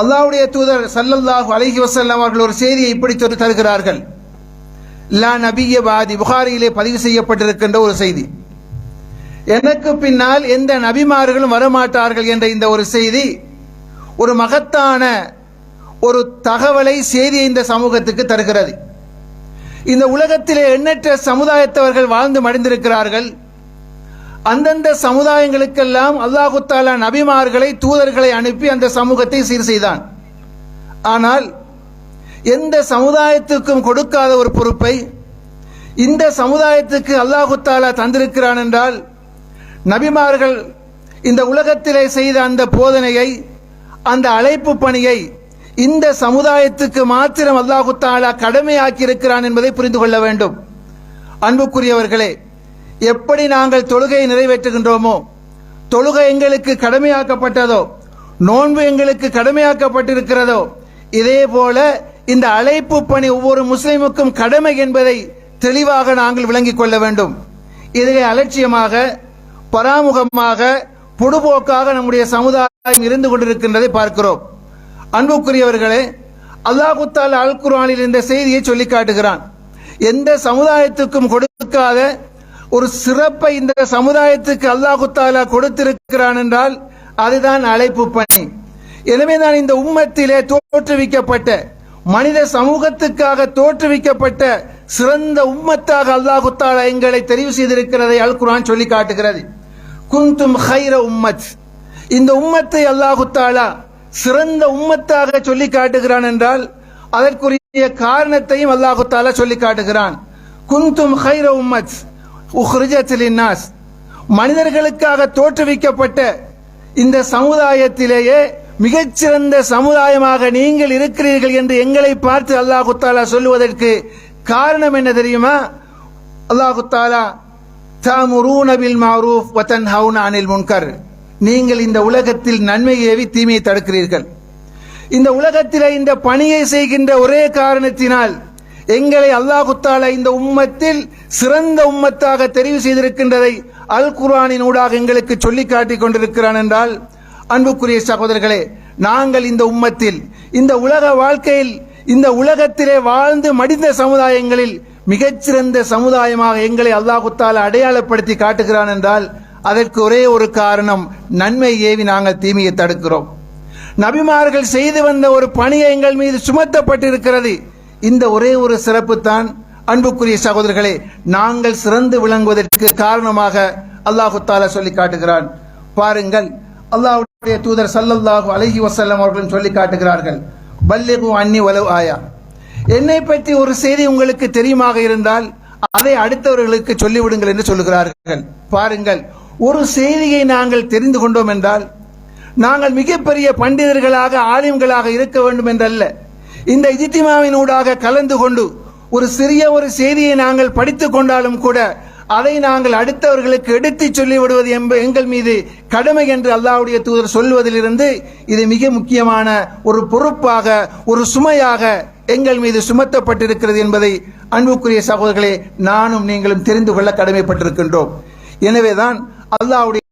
அல்லாவுடைய தூதர் சல்லல்லாஹு அலஹி வஸல்லம் அவர்கள் ஒரு செய்தியை இப்படி சொல்லி தருகிறார்கள். லா நபிய பாதி புகாரியிலே பதிவு செய்யப்பட்டிருக்கின்ற ஒரு செய்தி. எனக்கு பின்னால் எந்த நபிமார்களும் வரமாட்டார்கள் என்ற இந்த ஒரு செய்தி ஒரு மகத்தான ஒரு தகவலை செய்தி இந்த சமூகத்துக்கு தருகிறது. இந்த உலகத்திலே எண்ணற்ற சமுதாயத்தவர்கள் வாழ்ந்து மடிந்திருக்கிறார்கள். அந்தந்த சமுதாயங்களுக்கெல்லாம் அல்லாஹு தாலா நபிமார்களை தூதர்களை அனுப்பி அந்த சமூகத்தை சீர் செய்தான். ஆனால் எந்த சமுதாயத்துக்கும் கொடுக்காத ஒரு பொறுப்பை இந்த சமுதாயத்துக்கு அல்லாஹு தாலா தந்திருக்கிறான் என்றால் நபிமார்கள் இந்த உலகத்திலே செய்த அந்த போதனையை அந்த அழைப்பு பணியை இந்த சமுதாயத்துக்கு மாத்திரம் அல்லாஹு தாலா கடமையாக்கி இருக்கிறான் என்பதை புரிந்து கொள்ள வேண்டும். அன்புக்குரியவர்களே எப்படி நாங்கள் தொழுகையை நிறைவேற்றுகின்றோமோ தொழுகை எங்களுக்கு கடமையாக்கப்பட்டதோ நோன்பு எங்களுக்கு கடமையாக்கப்பட்டிருக்கிறதோ இதே போல இந்த அழைப்பு பணி ஒவ்வொரு முஸ்லிமுக்கும் கடமை என்பதை தெளிவாக நாங்கள் விளங்கிக் கொள்ள வேண்டும். இதை அலட்சியமாக பராமுகமாக பொடுபோக்காக நம்முடைய சமுதாயம் இருந்து கொண்டிருக்கின்றதை பார்க்கிறோம். அன்புக்குரியவர்களே அல்லாஹுத்தால் அல் குர்ஆனில் இந்த செய்தியை சொல்லி காட்டுகிறான். எந்த சமுதாயத்துக்கும் கொடுக்காத ஒரு சிறப்பை இந்த சமுதாயத்துக்கு அல்லாஹு தாலா கொடுத்திருக்கிறான் என்றால் அதுதான் அழைப்பு பணி. எனவே தான் இந்த உம்மத்திலே தோற்றுவிக்கப்பட்ட மனித சமூகத்துக்காக தோற்றுவிக்கப்பட்ட சிறந்த உம்மத்தாக அல்லாஹு தாலா எங்களை தெரிவு செய்திருக்கிறதை அல் குரான் சொல்லி காட்டுகிறது. குந்தும் ஹைர உம்மத். இந்த உம்மத்தை அல்லாஹு தாலா சிறந்த உம்மத்தாக சொல்லி காட்டுகிறான் என்றால் அதற்குரிய காரணத்தையும் அல்லாஹு தாலா சொல்லி காட்டுகிறான். குந்தும் ஹைர உம்மத். உஹ்ரிஜத் நாஸ் மனிதர்களுக்காக தோற்றுவிக்கப்பட்ட இந்த சமுதாயத்திலேயே மிகச்சிறந்த சமுதாயமாக நீங்கள் இருக்கிறீர்கள் என்று எங்களை பார்த்து அல்லாஹு தாலா சொல்லுவதற்கு காரணம் என்ன தெரியுமா? அல்லாஹு தாலா தாமுரூன மாரூஃப் வத்தன் ஹவுன் அனில் முன்கர். நீங்கள் இந்த உலகத்தில் நன்மை ஏவி தீமையை தடுக்கிறீர்கள். இந்த உலகத்தில் இந்த பணியை செய்கின்ற ஒரே காரணத்தினால் எங்களை அல்லாஹுத்தால இந்த உம்மத்தில் சிறந்த உம்மத்தாக தெரிவு செய்திருக்கின்றதை அல் குர்ஆனின் ஊடாக எங்களுக்கு சொல்லி காட்டிக் கொண்டிருக்கிறான் என்றால் அன்புக்குரிய சகோதரர்களே நாங்கள் இந்த உம்மத்தில் இந்த உலக வாழ்க்கையில் இந்த உலகத்திலே வாழ்ந்து மடிந்த சமுதாயங்களில் மிகச்சிறந்த சமுதாயமாக எங்களை அல்லாஹுத்தால அடையாளப்படுத்தி காட்டுகிறான் என்றால் அதற்கு ஒரே ஒரு காரணம் நன்மை ஏவி நாங்கள் தீமையை தடுக்கிறோம். நபிமார்கள் செய்து வந்த ஒரு பணியை எங்கள் மீது சுமத்தப்பட்டிருக்கிறது. இந்த ஒரே ஒரு சிறப்பு தான் அன்புக்குரிய சகோதரர்களே நாங்கள் சிறந்து விளங்குவதற்கு காரணமாக அல்லாஹு தாலா சொல்லி காட்டுகிறான். பாருங்கள் அல்லாஹுடைய தூதர் சல்லல்லாஹு அலஹி வசல்லம் அவர்களும் சொல்லி காட்டுகிறார்கள். பல்லிகு அன்னி வலவு ஆயா. என்னை பற்றி ஒரு செய்தி உங்களுக்கு தெரியுமாக இருந்தால் அதை அடுத்தவர்களுக்கு சொல்லிவிடுங்கள் என்று சொல்லுகிறார்கள். பாருங்கள் ஒரு செய்தியை நாங்கள் தெரிந்து கொண்டோம் என்றால் நாங்கள் மிகப்பெரிய பண்டிதர்களாக ஆலிம்களாக இருக்க வேண்டும் என்றல்ல. இந்த இஜித்திமாவின் ஊடாக கலந்து கொண்டு ஒரு சிறிய ஒரு செய்தியை நாங்கள் படித்துக் கொண்டாலும் கூட அதை நாங்கள் அடுத்தவர்களுக்கு எடுத்துச் சொல்லி விடுவது என்ப எங்கள் மீது கடமை என்று அல்லாவுடைய தூதர் சொல்வதிலிருந்து இது மிக முக்கியமான ஒரு பொறுப்பாக ஒரு சுமையாக எங்கள் மீது சுமத்தப்பட்டிருக்கிறது என்பதை அன்புக்குரிய சகோதரர்களே நானும் நீங்களும் தெரிந்து கொள்ள கடமைப்பட்டிருக்கின்றோம். எனவேதான் அல்லாவுடைய